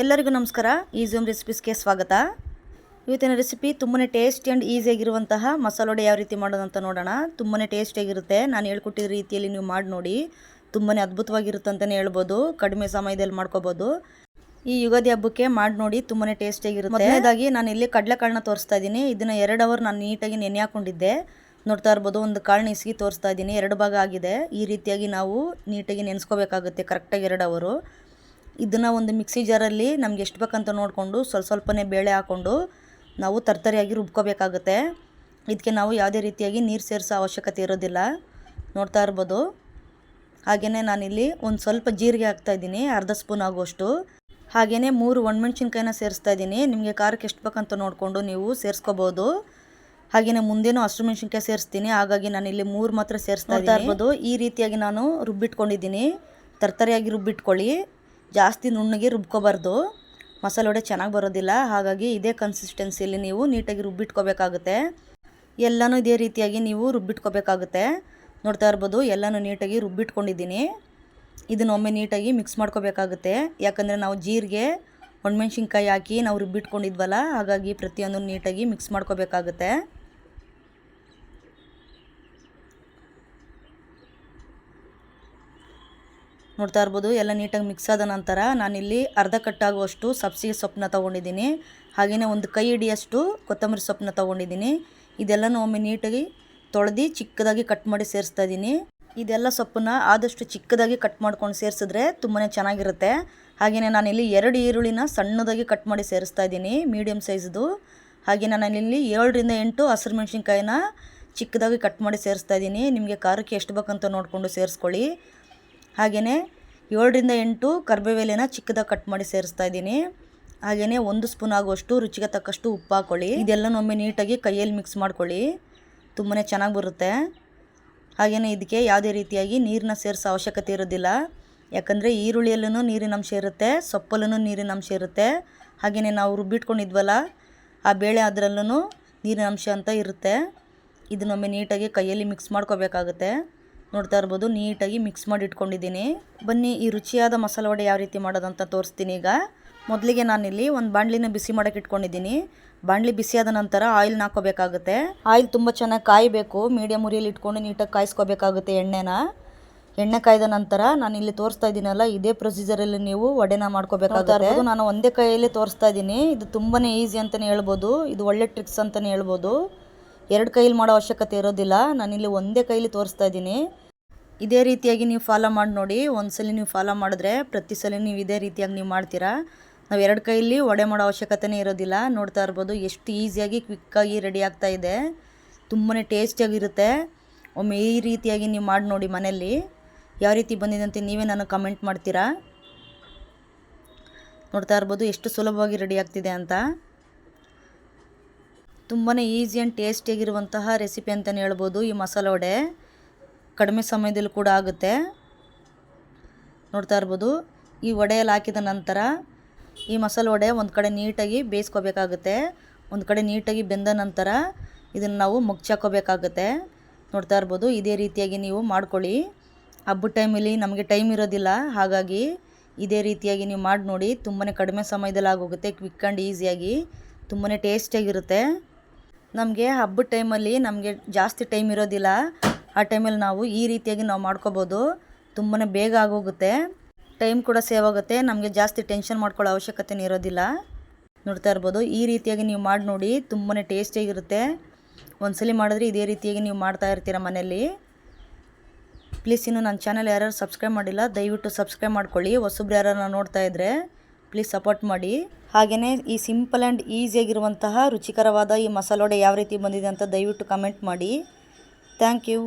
ಎಲ್ಲರಿಗೂ ನಮಸ್ಕಾರ. ಈ ಝೂಮ್ ರೆಸಿಪೀಸ್ಗೆ ಸ್ವಾಗತ. ಇವತ್ತಿನ ರೆಸಿಪಿ ತುಂಬಾ ಟೇಸ್ಟಿ ಆ್ಯಂಡ್ ಈಸಿಯಾಗಿರುವಂತಹ ಮಸಾಲೆ ವಡೆ ಯಾವ ರೀತಿ ಮಾಡೋದು ಅಂತ ನೋಡೋಣ. ತುಂಬಾ ಟೇಸ್ಟಿಯಾಗಿರುತ್ತೆ ನಾನು ಹೇಳ್ಕೊಟ್ಟಿದ್ದ ರೀತಿಯಲ್ಲಿ ನೀವು ಮಾಡಿ ನೋಡಿ. ತುಂಬಾ ಅದ್ಭುತವಾಗಿರುತ್ತೆ ಅಂತಲೇ ಹೇಳ್ಬೋದು. ಕಡಿಮೆ ಸಮಯದಲ್ಲಿ ಮಾಡ್ಕೋಬೋದು. ಈ ಯುಗಾದಿ ಹಬ್ಬಕ್ಕೆ ಮಾಡಿ ನೋಡಿ ತುಂಬಾ ಟೇಸ್ಟಿಯಾಗಿರುತ್ತೆ ಮೊದಲನೇದಾಗಿ ನಾನು ಇಲ್ಲಿ ಕಡಲೆಕಾಳನ್ನ ತೋರಿಸ್ತಾ ಇದ್ದೀನಿ. ಇದನ್ನು ಎರಡು ಅವರ್ ನಾನು ನೀಟಾಗಿ ನೆನೆ ಹಾಕೊಂಡಿದ್ದೆ. ನೋಡ್ತಾ ಇರ್ಬೋದು, ಒಂದು ಕಾಳನ್ನ ಇಸಿಗಿ ತೋರಿಸ್ತಾ ಇದ್ದೀನಿ. ಎರಡು ಭಾಗ ಆಗಿದೆ. ಈ ರೀತಿಯಾಗಿ ನಾವು ನೀಟಾಗಿ ನೆನೆಸ್ಕೋಬೇಕಾಗುತ್ತೆ. ಕರೆಕ್ಟಾಗಿ ಎರಡು ಅವರು ಇದನ್ನು ಒಂದು ಮಿಕ್ಸಿ ಜಾರಲ್ಲಿ ನಮ್ಗೆ ಎಷ್ಟು ಬೇಕಂತ ನೋಡಿಕೊಂಡು ಸ್ವಲ್ಪ ಸ್ವಲ್ಪನೇ ಬೇಳೆ ಹಾಕ್ಕೊಂಡು ನಾವು ತರ್ತರಿಯಾಗಿ ರುಬ್ಕೋಬೇಕಾಗುತ್ತೆ. ಇದಕ್ಕೆ ನಾವು ಯಾವುದೇ ರೀತಿಯಾಗಿ ನೀರು ಸೇರಿಸೋ ಅವಶ್ಯಕತೆ ಇರೋದಿಲ್ಲ. ನೋಡ್ತಾ ಇರ್ಬೋದು. ಹಾಗೆಯೇ ನಾನಿಲ್ಲಿ ಒಂದು ಸ್ವಲ್ಪ ಜೀರಿಗೆ ಹಾಕ್ತಾಯಿದ್ದೀನಿ ಅರ್ಧ ಸ್ಪೂನ್ ಆಗುವಷ್ಟು. ಹಾಗೆಯೇ ಮೂರು ಒಣಮೆಣ್ಸಿನ್ಕಾಯಿನ ಸೇರಿಸ್ತಾ ಇದ್ದೀನಿ. ನಿಮಗೆ ಖಾರಕ್ಕೆ ಎಷ್ಟು ಬೇಕಂತ ನೋಡಿಕೊಂಡು ನೀವು ಸೇರಿಸ್ಕೋಬೋದು. ಹಾಗೆಯೇ ಮುಂದೇನೂ ಹಸಿರು ಮೆಣಸಿನ್ಕಾಯಿ ಸೇರಿಸ್ತೀನಿ. ಹಾಗಾಗಿ ನಾನು ಇಲ್ಲಿ ಮೂರು ಮಾತ್ರ ಸೇರಿಸ್ತಾ ಇರ್ಬೋದು. ಈ ರೀತಿಯಾಗಿ ನಾನು ರುಬ್ಬಿಟ್ಕೊಂಡಿದ್ದೀನಿ. ತರ್ತರಿಯಾಗಿ ರುಬ್ಬಿಟ್ಕೊಳ್ಳಿ. ಜಾಸ್ತಿ ನುಣ್ಣಗೆ ರುಬ್ಕೋಬಾರ್ದು. ಮಸಾಲೆ ವಡೆ ಚೆನ್ನಾಗಿ ಬರೋದಿಲ್ಲ. ಹಾಗಾಗಿ ಇದೇ ಕನ್ಸಿಸ್ಟೆನ್ಸಿಯಲ್ಲಿ ನೀವು ನೀಟಾಗಿ ರುಬ್ಬಿಟ್ಕೋಬೇಕಾಗುತ್ತೆ. ಎಲ್ಲನೂ ಇದೇ ರೀತಿಯಾಗಿ ನೀವು ರುಬ್ಬಿಟ್ಕೋಬೇಕಾಗುತ್ತೆ. ನೋಡ್ತಾ ಇರ್ಬೋದು, ಎಲ್ಲನೂ ನೀಟಾಗಿ ರುಬ್ಬಿಟ್ಕೊಂಡಿದ್ದೀನಿ. ಇದನ್ನೊಮ್ಮೆ ನೀಟಾಗಿ ಮಿಕ್ಸ್ ಮಾಡ್ಕೋಬೇಕಾಗುತ್ತೆ. ಯಾಕಂದರೆ ನಾವು ಜೀರಿಗೆ, ಒಣಮೆಣ್ಸಿನ್ಕಾಯಿ ಹಾಕಿ ನಾವು ರುಬ್ಬಿಟ್ಕೊಂಡಿದ್ವಲ್ಲ, ಹಾಗಾಗಿ ಪ್ರತಿಯೊಂದನ್ನು ನೀಟಾಗಿ ಮಿಕ್ಸ್ ಮಾಡ್ಕೋಬೇಕಾಗುತ್ತೆ. ನೋಡ್ತಾ ಇರ್ಬೋದು, ಎಲ್ಲ ನೀಟಾಗಿ ಮಿಕ್ಸ್ ಆದ ನಂತರ ನಾನಿಲ್ಲಿ ಅರ್ಧ ಕಟ್ಟಾಗುವಷ್ಟು ಸಬ್ಸಿಗೆ ಸೊಪ್ಪನ್ನ ತೊಗೊಂಡಿದ್ದೀನಿ. ಹಾಗೆಯೇ ಒಂದು ಕೈ ಹಿಡಿಯಷ್ಟು ಕೊತ್ತಂಬರಿ ಸೊಪ್ಪನ್ನ ತೊಗೊಂಡಿದ್ದೀನಿ. ಇದೆಲ್ಲನೂ ಒಮ್ಮೆ ನೀಟಾಗಿ ತೊಳೆದು ಚಿಕ್ಕದಾಗಿ ಕಟ್ ಮಾಡಿ ಸೇರಿಸ್ತಾ ಇದ್ದೀನಿ. ಇದೆಲ್ಲ ಸೊಪ್ಪನ್ನ ಆದಷ್ಟು ಚಿಕ್ಕದಾಗಿ ಕಟ್ ಮಾಡ್ಕೊಂಡು ಸೇರಿಸಿದ್ರೆ ತುಂಬಾ ಚೆನ್ನಾಗಿರುತ್ತೆ. ಹಾಗೆಯೇ ನಾನಿಲ್ಲಿ ಎರಡು ಈರುಳ್ಳಿನ ಸಣ್ಣದಾಗಿ ಕಟ್ ಮಾಡಿ ಸೇರಿಸ್ತಾ ಇದ್ದೀನಿ ಮೀಡಿಯಮ್ ಸೈಜ್ದು ಹಾಗೆ ನಾನಿಲ್ಲಿ ಏಳರಿಂದ ಎಂಟು ಹಸಿರು ಮೆಣಸಿನ್ಕಾಯಿನ ಚಿಕ್ಕದಾಗಿ ಕಟ್ ಮಾಡಿ ಸೇರಿಸ್ತಾ ಇದ್ದೀನಿ. ನಿಮಗೆ ಖಾರಕ್ಕೆ ಎಷ್ಟು ಬೇಕಂತ ನೋಡಿಕೊಂಡು ಸೇರಿಸ್ಕೊಳ್ಳಿ. ಹಾಗೆಯೇ ಏಳರಿಂದ ಎಂಟು ಕರ್ಬೇವೆಲೆನ ಚಿಕ್ಕದಾಗಿ ಕಟ್ ಮಾಡಿ ಸೇರಿಸ್ತಾ ಇದ್ದೀನಿ. ಹಾಗೆಯೇ ಒಂದು ಸ್ಪೂನ್ ಆಗುವಷ್ಟು ರುಚಿಗೆ ತಕ್ಕಷ್ಟು ಉಪ್ಪು ಹಾಕ್ಕೊಳ್ಳಿ ಇದೆಲ್ಲನೊಮ್ಮೆ ನೀಟಾಗಿ ಕೈಯಲ್ಲಿ ಮಿಕ್ಸ್ ಮಾಡ್ಕೊಳ್ಳಿ. ತುಂಬಾ ಚೆನ್ನಾಗಿ ಬರುತ್ತೆ. ಹಾಗೆಯೇ ಇದಕ್ಕೆ ಯಾವುದೇ ರೀತಿಯಾಗಿ ನೀರನ್ನ ಸೇರಿಸೋ ಅವಶ್ಯಕತೆ ಇರೋದಿಲ್ಲ. ಯಾಕಂದರೆ ಈರುಳ್ಳಿಯಲ್ಲೂ ನೀರಿನ ಅಂಶ ಇರುತ್ತೆ, ಸೊಪ್ಪಲ್ಲೂ ನೀರಿನ ಅಂಶ ಇರುತ್ತೆ. ಹಾಗೆಯೇ ನಾವು ರುಬ್ಬಿಟ್ಕೊಂಡಿದ್ವಲ್ಲ, ಆ ಬೇಳೆ ಅದರಲ್ಲೂ ನೀರಿನ ಅಂಶ ಅಂತ ಇರುತ್ತೆ. ಇದನ್ನೊಮ್ಮೆ ನೀಟಾಗಿ ಕೈಯಲ್ಲಿ ಮಿಕ್ಸ್ ಮಾಡ್ಕೋಬೇಕಾಗುತ್ತೆ. ನೋಡ್ತಾ ಇರ್ಬೋದು, ನೀಟಾಗಿ ಮಿಕ್ಸ್ ಮಾಡಿ ಇಟ್ಕೊಂಡಿದ್ದೀನಿ. ಬನ್ನಿ, ಈ ರುಚಿಯಾದ ಮಸಾಲೆ ವಡೆ ಯಾವ ರೀತಿ ಮಾಡೋದಂತ ತೋರಿಸ್ತೀನಿ ಈಗ. ಮೊದಲಿಗೆ ನಾನಿಲ್ಲಿ ಒಂದು ಬಾಣಲಿನ ಬಿಸಿ ಮಾಡೋಕೆ ಇಟ್ಕೊಂಡಿದ್ದೀನಿ. ಬಾಣಲಿ ಬಿಸಿಯಾದ ನಂತರ ಆಯಿಲ್ನ ಹಾಕೋಬೇಕಾಗುತ್ತೆ ಆಯಿಲ್ ತುಂಬ ಚೆನ್ನಾಗಿ ಕಾಯಬೇಕು. ಮೀಡಿಯಮ್ ಉರಿಯಲ್ಲಿ ಇಟ್ಕೊಂಡು ನೀಟಾಗಿ ಕಾಯಿಸ್ಕೋಬೇಕಾಗುತ್ತೆ ಎಣ್ಣೆನ. ಎಣ್ಣೆ ಕಾಯ್ದ ನಂತರ ನಾನು ಇಲ್ಲಿ ತೋರಿಸ್ತಾ ಇದ್ದೀನಲ್ಲ, ಇದೇ ಪ್ರೊಸೀಜರಲ್ಲಿ ನೀವು ವಡೆನ ಮಾಡ್ಕೋಬೇಕಾಗುತ್ತೆ. ನಾನು ಒಂದೇ ಕೈಯಲ್ಲಿ ತೋರಿಸ್ತಾ ಇದ್ದೀನಿ. ಇದು ತುಂಬಾ ಈಸಿ ಅಂತಲೇ ಹೇಳ್ಬೋದು. ಇದು ಒಳ್ಳೆ ಟ್ರಿಕ್ಸ್ ಅಂತಲೇ ಹೇಳ್ಬೋದು. ಎರಡು ಕೈಲಿ ಮಾಡೋ ಅವಶ್ಯಕತೆ ಇರೋದಿಲ್ಲ. ನಾನಿಲ್ಲಿ ಒಂದೇ ಕೈಲಿ ತೋರಿಸ್ತಾ ಇದ್ದೀನಿ. ಇದೇ ರೀತಿಯಾಗಿ ನೀವು ಫಾಲೋ ಮಾಡಿ ನೋಡಿ. ಒಂದ್ಸಲ ನೀವು ಫಾಲೋ ಮಾಡಿದ್ರೆ ಪ್ರತಿ ಸಲ ನೀವು ಇದೇ ರೀತಿಯಾಗಿ ನೀವು ಮಾಡ್ತೀರಾ. ನಾವು ಎರಡು ಕೈಲಿ ವಡೆ ಮಾಡೋ ಅವಶ್ಯಕತೆನೇ ಇರೋದಿಲ್ಲ. ನೋಡ್ತಾ ಇರ್ಬೋದು ಎಷ್ಟು ಈಸಿಯಾಗಿ ಕ್ವಿಕ್ಕಾಗಿ ರೆಡಿ ಆಗ್ತಾ ಇದೆ. ತುಂಬಾ ಟೇಸ್ಟಿಯಾಗಿರುತ್ತೆ ಒಮ್ಮೆ ಈ ರೀತಿಯಾಗಿ ನೀವು ಮಾಡಿ ನೋಡಿ ಮನೆಯಲ್ಲಿ. ಯಾವ ರೀತಿ ಬಂದಿದೆ ಅಂತ ನೀವೇ ನನಗೆ ಕಮೆಂಟ್ ಮಾಡ್ತೀರಾ. ನೋಡ್ತಾ ಇರ್ಬೋದು ಎಷ್ಟು ಸುಲಭವಾಗಿ ರೆಡಿ ಆಗ್ತಿದೆ ಅಂತ. ತುಂಬಾ ಈಸಿ ಆ್ಯಂಡ್ ಟೇಸ್ಟಿಯಾಗಿರುವಂತಹ ರೆಸಿಪಿ ಅಂತಲೇ ಹೇಳ್ಬೋದು ಈ ಮಸಾಲೆ ವಡೆ. ಕಡಿಮೆ ಸಮಯದಲ್ಲಿ ಕೂಡ ಆಗುತ್ತೆ. ನೋಡ್ತಾ ಇರ್ಬೋದು. ಈ ವಡೆಯಲ್ಲಿ ಹಾಕಿದ ನಂತರ ಈ ಮಸಾಲೆ ವಡೆ ಒಂದು ಕಡೆ ನೀಟಾಗಿ ಬೇಯಿಸ್ಕೋಬೇಕಾಗುತ್ತೆ. ಒಂದು ಕಡೆ ನೀಟಾಗಿ ಬೆಂದ ನಂತರ ಇದನ್ನು ನಾವು ಮುಗ್ಚಾಕೋಬೇಕಾಗುತ್ತೆ. ನೋಡ್ತಾ ಇರ್ಬೋದು. ಇದೇ ರೀತಿಯಾಗಿ ನೀವು ಮಾಡ್ಕೊಳ್ಳಿ. ಹಬ್ಬದ ಟೈಮಲ್ಲಿ ನಮಗೆ ಟೈಮ್ ಇರೋದಿಲ್ಲ. ಹಾಗಾಗಿ ಇದೇ ರೀತಿಯಾಗಿ ನೀವು ಮಾಡಿ ನೋಡಿ ತುಂಬಾ ಕಡಿಮೆ ಸಮಯದಲ್ಲಿ ಆಗೋಗುತ್ತೆ. ಕ್ವಿಕ್ ಆ್ಯಂಡ್ ಈಸಿಯಾಗಿ ತುಂಬಾ ಟೇಸ್ಟಿಯಾಗಿರುತ್ತೆ ನಮಗೆ ಹಬ್ಬದ ಟೈಮಲ್ಲಿ ನಮಗೆ ಜಾಸ್ತಿ ಟೈಮ್ ಇರೋದಿಲ್ಲ. ಆ ಟೈಮಲ್ಲಿ ನಾವು ಈ ರೀತಿಯಾಗಿ ನಾವು ಮಾಡ್ಕೋಬೋದು. ತುಂಬಾ ಬೇಗ ಆಗೋಗುತ್ತೆ. ಟೈಮ್ ಕೂಡ ಸೇವ್ ಆಗುತ್ತೆ. ನಮಗೆ ಜಾಸ್ತಿ ಟೆನ್ಷನ್ ಮಾಡ್ಕೊಳ್ಳೋ ಅವಶ್ಯಕತೆ ಇರೋದಿಲ್ಲ. ನೋಡ್ತಾ ಇರ್ಬೋದು. ಈ ರೀತಿಯಾಗಿ ನೀವು ಮಾಡಿ ನೋಡಿ ತುಂಬಾ ಟೇಸ್ಟಿಯಾಗಿರುತ್ತೆ ಒಂದ್ಸಲಿ ಮಾಡಿದ್ರೆ ಇದೇ ರೀತಿಯಾಗಿ ನೀವು ಮಾಡ್ತಾ ಇರ್ತೀರ ಮನೆಯಲ್ಲಿ. ಪ್ಲೀಸ್ ಇನ್ನು ನನ್ನ ಚಾನಲ್ ಯಾರ್ಯಾರು ಸಬ್ಸ್ಕ್ರೈಬ್ ಮಾಡಿಲ್ಲ, ದಯವಿಟ್ಟು ಸಬ್ಸ್ಕ್ರೈಬ್ ಮಾಡ್ಕೊಳ್ಳಿ. ಹೊಸಬ್ರು ಯಾರು ನೋಡ್ತಾ ಇದ್ದರೆ ಪ್ಲೀಸ್ ಸಪೋರ್ಟ್ ಮಾಡಿ. ಹಾಗೆಯೇ ಈ ಸಿಂಪಲ್ ಆ್ಯಂಡ್ ಈಸಿಯಾಗಿರುವಂತಹ ರುಚಿಕರವಾದ ಈ ಮಸಾಲೆ ವಡೆ ಯಾವ ರೀತಿ ಬಂದಿದೆ ಅಂತ ದಯವಿಟ್ಟು ಕಮೆಂಟ್ ಮಾಡಿ. Thank you